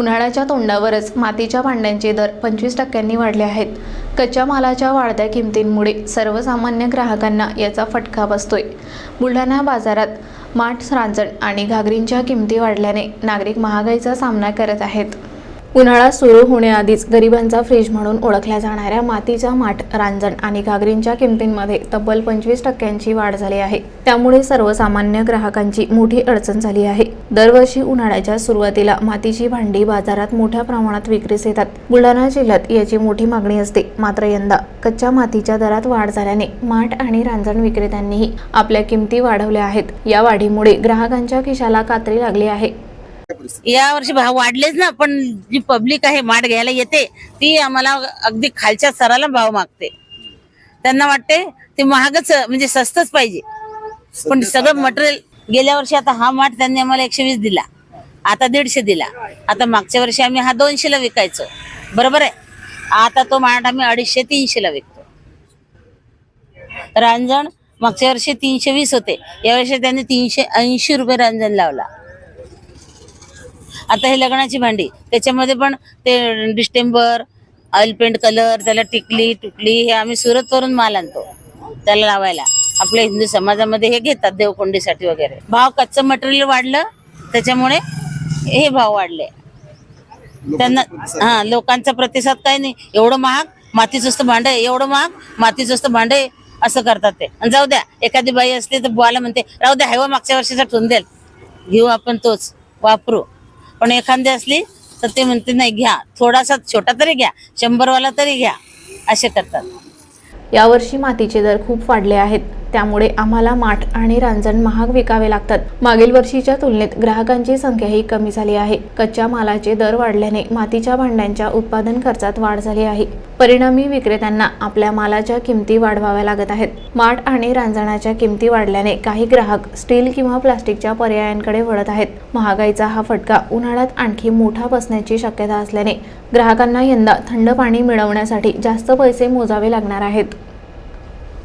उन्हाळ्याच्या तोंडावरच मातीच्या भांड्यांचे दर पंचवीस टक्क्यांनी वाढले आहेत. कच्च्या मालाच्या वाढत्या किमतींमुळे सर्वसामान्य ग्राहकांना याचा फटका बसतोय. बुलढाणा बाजारात माठ रांजण आणि घागरींच्या किमती वाढल्याने नागरिक महागाईचा सामना करत आहेत. उन्हाळा सुरू होण्याआधीच गरिबांचा फ्रीज म्हणून ओळखल्या जाणाऱ्या मातीचा माठ रांजण आणि घागरींच्या किमतींमध्ये तब्बल पंचवीस टक्क्यांची वाढ झाली आहे. त्यामुळे सर्वसामान्य ग्राहकांची मोठी अडचण झाली आहे. दरवर्षी उन्हाळ्याच्या सुरुवातीला मातीची भांडी बाजारात मोठ्या प्रमाणात विक्रीस येतात. बुलढाणा जिल्ह्यात याची मोठी मागणी असते. मात्र यंदा कच्च्या मातीच्या दरात वाढ झाल्याने माठ आणि रांजण विक्रेत्यांनीही आपल्या किमती वाढवल्या आहेत. या वाढीमुळे ग्राहकांच्या खिशाला कात्री लागली आहे. या वर्षी भाव वाढलेच ना पण जी पब्लिक आहे माठ घ्यायला येते ती आम्हाला अगदी खालच्या स्तराला भाव मागते. त्यांना वाटते ते महागच म्हणजे स्वस्तच पाहिजे. पण सगळं मटेरियल गेल्या वर्षी आता हा माठ त्यांनी आम्हाला एकशे वीस दिला. आता दीडशे दिला. आता मागच्या वर्षी आम्ही हा दोनशेला विकायचो. बरोबर आहे? आता तो माठ आम्ही अडीचशे तीनशेला विकतो. रांजण मागच्या वर्षी तीनशे वीस होते. या वर्षी त्यांनी तीनशे ऐंशी रुपये रांजण लावला. आता हे लग्नाची भांडी त्याच्यामध्ये पण ते डिस्टेंबर ऑइल पेंट कलर त्याला टिकली टुकली हे आम्ही सुरतवरून माल आणतो त्याला लावायला. आपल्या हिंदू समाजामध्ये हे घेतात देवकोंडीसाठी वगैरे. भाव कच्चं मटेरियल वाढलं त्याच्यामुळे हे भाव वाढले. त्यांना हा लोकांचा प्रतिसाद काही नाही. एवढं महाग मातीच असतं भांड एवढं महाग मातीच असतं भांडे असं करतात ते. आणि जाऊ द्या एखादी बाई असली तर बुवाला म्हणते राहू द्या हेवा हो, मागच्या वर्षीचा ठेवून द्याल. घेऊ आपण तोच वापरू. पण एखादी असली तर ते म्हणते नाही घ्या. थोडासा छोटा तरी घ्या. शंभरवाला तरी घ्या. असे करतात. यावर्षी मातीचे दर खूप वाढले आहेत. त्यामुळे आम्हाला माठ आणि रांजण महाग विकावे लागतात. मागील वर्षीच्या तुलनेत ग्राहकांची संख्याही कमी झाली आहे. कच्च्या मालाचे दर वाढल्याने मातीच्या भांड्यांच्या उत्पादन खर्चात वाढ झाली आहे. परिणामी विक्रेत्यांना आपल्या मालाच्या किमती वाढवाव्या लागत आहेत. माठ आणि रांजणाच्या किमती वाढल्याने काही ग्राहक स्टील किंवा प्लास्टिकच्या पर्यायांकडे वळत आहेत. महागाईचा हा फटका उन्हाळ्यात आणखी मोठा बसण्याची शक्यता असल्याने ग्राहकांना यंदा थंड पाणी मिळवण्यासाठी जास्त पैसे मोजावे लागणार आहेत.